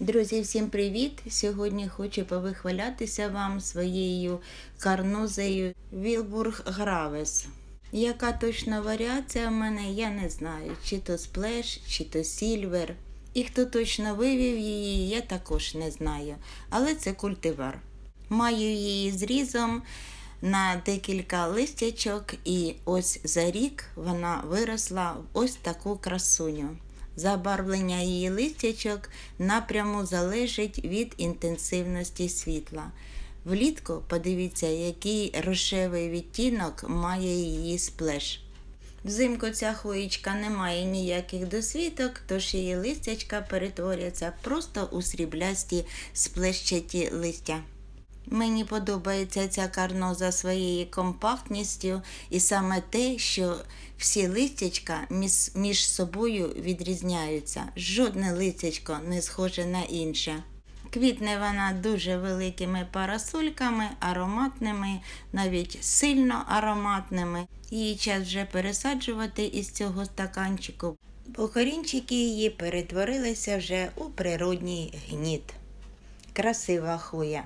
Друзі, всім привіт! Сьогодні хочу повихвалятися вам своєю карнозею Вілбург Гравес. Яка точна варіація в мене, я не знаю. Чи то сплеш, чи то сільвер. І хто точно вивів її, я також не знаю. Але це культивар. Маю її зрізом на декілька листячок, і ось за рік вона виросла в ось таку красуню. Забарвлення її листячок напряму залежить від інтенсивності світла. Влітку подивіться, який рожевий відтінок має її сплеш. Взимку ця хвоїчка не має ніяких досвіток, тож її листячка перетворяться просто у сріблясті сплещаті листя. Мені подобається ця карноза своєю компактністю і саме те, що всі листячка між, собою відрізняються. Жодне листячко не схоже на інше. Квітне вона дуже великими парасольками, ароматними, навіть сильно ароматними. Її час вже пересаджувати із цього стаканчику, бо корінчики її перетворилися вже у природній гніт. Красива хуя.